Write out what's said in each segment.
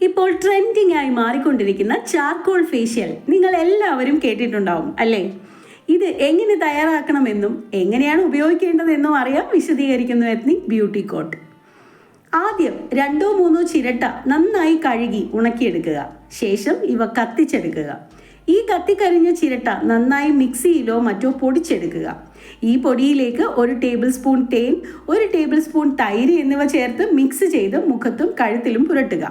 ഇപ്പോൾ ട്രെൻഡിങ് ആയി മാറിക്കൊണ്ടിരിക്കുന്ന ചാർക്കോൾ ഫേഷ്യൽ നിങ്ങൾ എല്ലാവരും കേട്ടിട്ടുണ്ടാവും അല്ലേ? ഇത് എങ്ങനെ തയ്യാറാക്കണമെന്നും എങ്ങനെയാണ് ഉപയോഗിക്കേണ്ടതെന്നും അറിയാം വിശദീകരിക്കുന്നു എത്നിക് ബ്യൂട്ടി കോട്ട് ആദ്യം രണ്ടോ മൂന്നോ ചിരട്ട നന്നായി കഴുകി ഉണക്കിയെടുക്കുക. ശേഷം ഇവ കത്തിച്ചെടുക്കുക. ഈ കത്തിക്കരിഞ്ഞ ചിരട്ട നന്നായി മിക്സിയിലോ മറ്റോ പൊടിച്ചെടുക്കുക. ഈ പൊടിയിലേക്ക് ഒരു ടേബിൾ സ്പൂൺ തേൻ ഒരു ടേബിൾ സ്പൂൺ തൈര് എന്നിവ ചേർത്ത് മിക്സ് ചെയ്ത് മുഖത്തും കഴുത്തിലും പുരട്ടുക.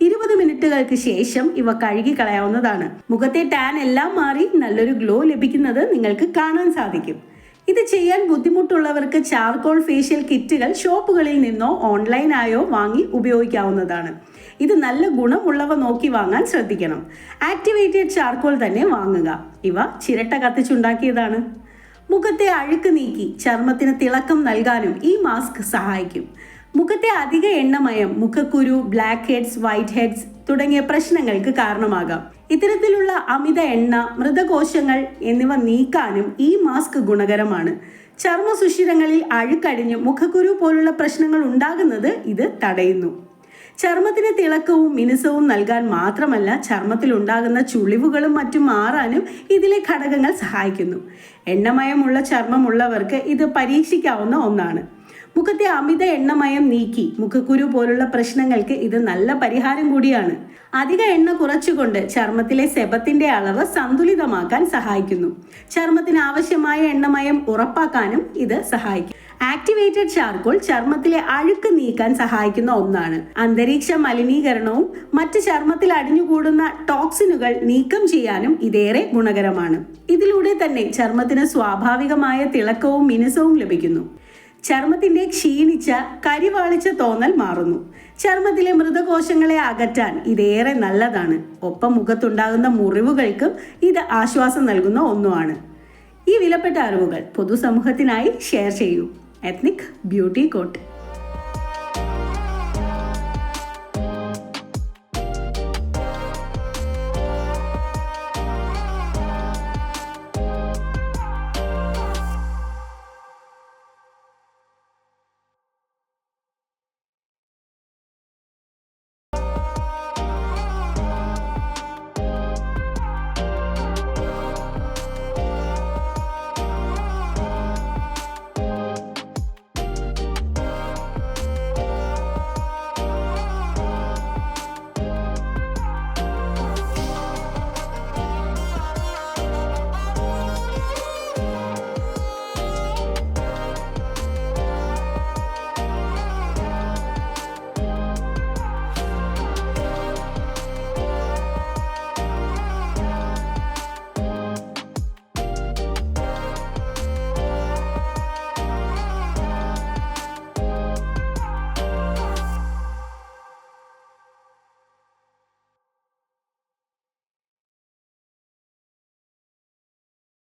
ഇരുപത് മിനിറ്റുകൾക്ക് ശേഷം ഇവ കഴുകി കളയാവുന്നതാണ്. മുഖത്തെ ടാൻ എല്ലാം മാറി നല്ലൊരു ഗ്ലോ ലഭിക്കുന്നത് നിങ്ങൾക്ക് കാണാൻ സാധിക്കും. ഇത് ചെയ്യാൻ ബുദ്ധിമുട്ടുള്ളവർക്ക് ചാർക്കോൾ ഫേഷ്യൽ കിറ്റുകൾ ഷോപ്പുകളിൽ നിന്നോ ഓൺലൈനായോ വാങ്ങി ഉപയോഗിക്കാവുന്നതാണ്. ഇത് നല്ല ഗുണമുള്ളവ നോക്കി വാങ്ങാൻ ശ്രദ്ധിക്കണം. ആക്ടിവേറ്റഡ് ചാർക്കോൾ തന്നെ വാങ്ങുക. ഇവ ചിരട്ട കത്തിച്ചുണ്ടാക്കിയതാണ്. മുഖത്തെ അഴുക്ക് നീക്കി ചർമ്മത്തിന് തിളക്കം നൽകാനും ഈ മാസ്ക് സഹായിക്കും. മുഖത്തെ അധിക എണ്ണമയം മുഖക്കുരു ബ്ലാക്ക് ഹെഡ്സ് വൈറ്റ് ഹെഡ്സ് തുടങ്ങിയ പ്രശ്നങ്ങൾക്ക് കാരണമാകാം. ഇത്തരത്തിലുള്ള അമിത എണ്ണ മൃതകോശങ്ങൾ എന്നിവ നീക്കാനും ഈ മാസ്ക് ഗുണകരമാണ്. ചർമ്മ സുഷിരങ്ങളിൽ അഴുക്കടിഞ്ഞ് മുഖക്കുരു പോലുള്ള പ്രശ്നങ്ങൾ ഉണ്ടാകുന്നത് ഇത് തടയുന്നു. ചർമ്മത്തിന് തിളക്കവും മിനുസവും നൽകാൻ മാത്രമല്ല ചർമ്മത്തിൽ ഉണ്ടാകുന്ന ചുളിവുകളും മറ്റും മാറാനും ഇതിലെ ഘടകങ്ങൾ സഹായിക്കുന്നു. എണ്ണമയമുള്ള ചർമ്മമുള്ളവർക്ക് ഇത് പരീക്ഷിക്കാവുന്ന ഒന്നാണ്. മുഖത്തെ അമിത എണ്ണമയം നീക്കി മുഖക്കുരു പോലുള്ള പ്രശ്നങ്ങൾക്ക് ഇത് നല്ല പരിഹാരം കൂടിയാണ്. അധിക എണ്ണ കുറച്ചുകൊണ്ട് ചർമ്മത്തിലെ സെബത്തിന്റെ അളവ് സന്തുലിതമാക്കാൻ സഹായിക്കുന്നു. ചർമ്മത്തിന് ആവശ്യമായ എണ്ണമയം ഉറപ്പാക്കാനും ഇത് സഹായിക്കും. ആക്ടിവേറ്റഡ് ചാർക്കോൾ ചർമ്മത്തിലെ അഴുക്ക് നീക്കാൻ സഹായിക്കുന്ന ഒന്നാണ്. അന്തരീക്ഷ മലിനീകരണവും മറ്റ് ചർമ്മത്തിൽ അടിഞ്ഞുകൂടുന്ന ടോക്സിനുകൾ നീക്കം ചെയ്യാനും ഇതേറെ ഗുണകരമാണ്. ഇതിലൂടെ തന്നെ ചർമ്മത്തിന് സ്വാഭാവികമായ തിളക്കവും മിനുസവും ലഭിക്കുന്നു. ചർമ്മത്തിന്റെ ക്ഷീണിച്ച കരിവാളിച്ച തോന്നൽ മാറുന്നു. ചർമ്മത്തിലെ മൃതകോശങ്ങളെ അകറ്റാൻ ഇതേറെ നല്ലതാണ്. ഒപ്പം മുഖത്തുണ്ടാകുന്ന മുറിവുകൾക്കും ഇത് ആശ്വാസം നൽകുന്ന ഒന്നുമാണ്. ഈ വിലപ്പെട്ട അറിവുകൾ പൊതുസമൂഹത്തിനായി ഷെയർ ചെയ്യൂ. Ethnic beauty coat.